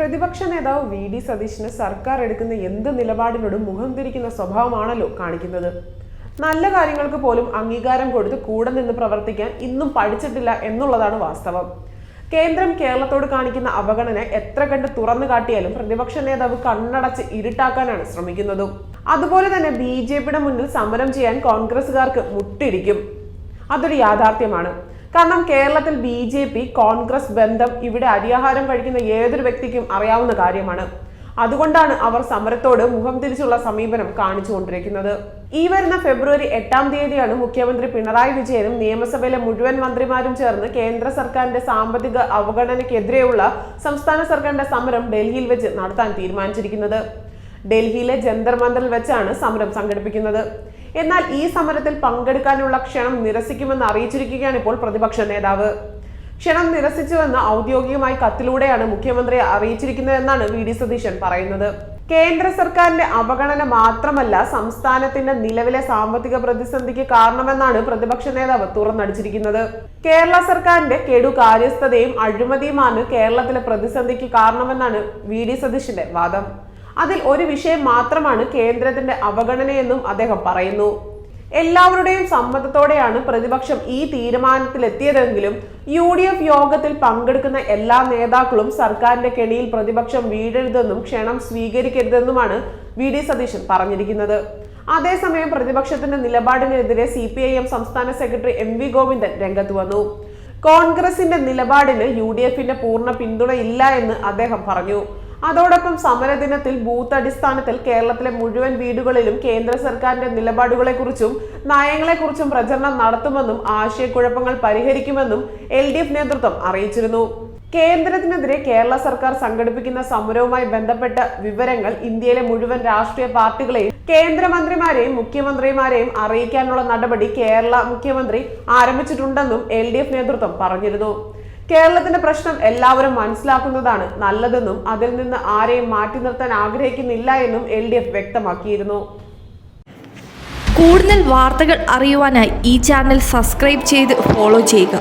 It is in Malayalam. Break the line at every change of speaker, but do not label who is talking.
പ്രതിപക്ഷ നേതാവ് വി ഡി സതീശന് സർക്കാർ എടുക്കുന്ന എന്ത് നിലപാടിനോടും മുഖം തിരിക്കുന്ന സ്വഭാവമാണല്ലോ കാണിക്കുന്നത്. നല്ല കാര്യങ്ങൾക്ക് പോലും അംഗീകാരം കൊടുത്ത് കൂടെ നിന്ന് പ്രവർത്തിക്കാൻ ഇന്നും പഠിച്ചിട്ടില്ല എന്നുള്ളതാണ് വാസ്തവം. കേന്ദ്രം കേരളത്തോട് കാണിക്കുന്ന അവഗണന എത്ര കണ്ട് തുറന്നു കാട്ടിയാലും പ്രതിപക്ഷ നേതാവ് കണ്ണടച്ച് ഇരുട്ടാക്കാനാണ് ശ്രമിക്കുന്നതും. അതുപോലെ തന്നെ ബി ജെ പിയുടെ മുന്നിൽ സമരം ചെയ്യാൻ കോൺഗ്രസുകാർക്ക് മുട്ടിരിക്കും. അതൊരു യാഥാർത്ഥ്യമാണ്. കാരണം കേരളത്തിൽ ബി ജെ പി കോൺഗ്രസ് ബന്ധം ഇവിടെ അരിയാഹാരം കഴിക്കുന്ന ഏതൊരു വ്യക്തിക്കും അറിയാവുന്ന കാര്യമാണ്. അതുകൊണ്ടാണ് അവർ സമരത്തോട് മുഖം തിരിച്ചുള്ള സമീപനം കാണിച്ചുകൊണ്ടിരിക്കുന്നത്. ഈ വരുന്ന ഫെബ്രുവരി എട്ടാം തീയതിയാണ് മുഖ്യമന്ത്രി പിണറായി വിജയനും നിയമസഭയിലെ മുഴുവൻ മന്ത്രിമാരും ചേർന്ന് കേന്ദ്ര സർക്കാരിന്റെ സാമ്പത്തിക അവഗണനയ്ക്കെതിരെയുള്ള സംസ്ഥാന സർക്കാരിന്റെ സമരം ഡൽഹിയിൽ വെച്ച് നടത്താൻ തീരുമാനിച്ചിരിക്കുന്നത്. ഡൽഹിയിലെ ജന്തർ മന്ദറിൽ വെച്ചാണ് സമരം സംഘടിപ്പിക്കുന്നത്. എന്നാൽ ഈ സമരത്തിൽ പങ്കെടുക്കാനുള്ള ക്ഷണം നിരസിക്കുമെന്ന് അറിയിച്ചിരിക്കുകയാണ് ഇപ്പോൾ പ്രതിപക്ഷ നേതാവ്. ക്ഷണം നിരസിച്ചുവെന്ന് ഔദ്യോഗികമായി കത്തിലൂടെയാണ് മുഖ്യമന്ത്രി അറിയിച്ചിരിക്കുന്നതെന്നാണ് വി ഡി സതീശൻ പറയുന്നത്. കേന്ദ്ര സർക്കാരിന്റെ അവഗണന മാത്രമല്ല സംസ്ഥാനത്തിന്റെ നിലവിലെ സാമ്പത്തിക പ്രതിസന്ധിക്ക് കാരണമെന്നാണ് പ്രതിപക്ഷ നേതാവ് തുറന്നടിച്ചിരിക്കുന്നത്. കേരള സർക്കാരിന്റെ കെടു കാര്യസ്ഥതയും അഴിമതിയുമാണ് കേരളത്തിലെ പ്രതിസന്ധിക്ക് കാരണമെന്നാണ് വി ഡി സതീശന്റെ വാദം. അതിൽ ഒരു വിഷയം മാത്രമാണ് കേന്ദ്രത്തിന്റെ അവഗണനയെന്നും അദ്ദേഹം പറയുന്നു. എല്ലാവരുടെയും സമ്മതത്തോടെയാണ് പ്രതിപക്ഷം ഈ തീരുമാനത്തിലെത്തിയതെങ്കിലും യു ഡി എഫ് യോഗത്തിൽ പങ്കെടുക്കുന്ന എല്ലാ നേതാക്കളും സർക്കാരിന്റെ കെണിയിൽ പ്രതിപക്ഷം വീഴരുതെന്നും ക്ഷണം സ്വീകരിക്കരുതെന്നുമാണ് വി ഡി സതീശൻ പറഞ്ഞിരിക്കുന്നത്. അതേസമയം പ്രതിപക്ഷത്തിന്റെ നിലപാടിനെതിരെ സി പി ഐ എം സംസ്ഥാന സെക്രട്ടറി എം വി ഗോവിന്ദൻ രംഗത്ത് വന്നു. കോൺഗ്രസിന്റെ നിലപാടിന് യു ഡി എഫിന്റെ പൂർണ പിന്തുണയില്ല എന്ന് അദ്ദേഹം പറഞ്ഞു. അതോടൊപ്പം സമരദിനത്തിൽ ബൂത്ത് അടിസ്ഥാനത്തിൽ കേരളത്തിലെ മുഴുവൻ വീടുകളിലും കേന്ദ്ര സർക്കാരിന്റെ നിലപാടുകളെക്കുറിച്ചും നയങ്ങളെക്കുറിച്ചും പ്രചരണം നടത്തുമെന്നും ആശയക്കുഴപ്പങ്ങൾ പരിഹരിക്കുമെന്നും എൽ നേതൃത്വം അറിയിച്ചിരുന്നു. കേന്ദ്രത്തിനെതിരെ കേരള സർക്കാർ സംഘടിപ്പിക്കുന്ന സമരവുമായി ബന്ധപ്പെട്ട വിവരങ്ങൾ ഇന്ത്യയിലെ മുഴുവൻ രാഷ്ട്രീയ പാർട്ടികളെയും കേന്ദ്രമന്ത്രിമാരെയും മുഖ്യമന്ത്രിമാരെയും അറിയിക്കാനുള്ള നടപടി കേരള മുഖ്യമന്ത്രി ആരംഭിച്ചിട്ടുണ്ടെന്നും എൽ നേതൃത്വം പറഞ്ഞിരുന്നു. കേരളത്തിന്റെ പ്രശ്നം എല്ലാവരും മനസ്സിലാക്കുന്നതാണ് നല്ലതെന്നും അതിൽ നിന്ന് ആരെയും മാറ്റി നിർത്താൻ ആഗ്രഹിക്കുന്നില്ല എന്നും എൽ വ്യക്തമാക്കിയിരുന്നു.
കൂടുതൽ വാർത്തകൾ അറിയുവാനായി ഈ ചാനൽ സബ്സ്ക്രൈബ് ചെയ്ത് ഫോളോ ചെയ്യുക.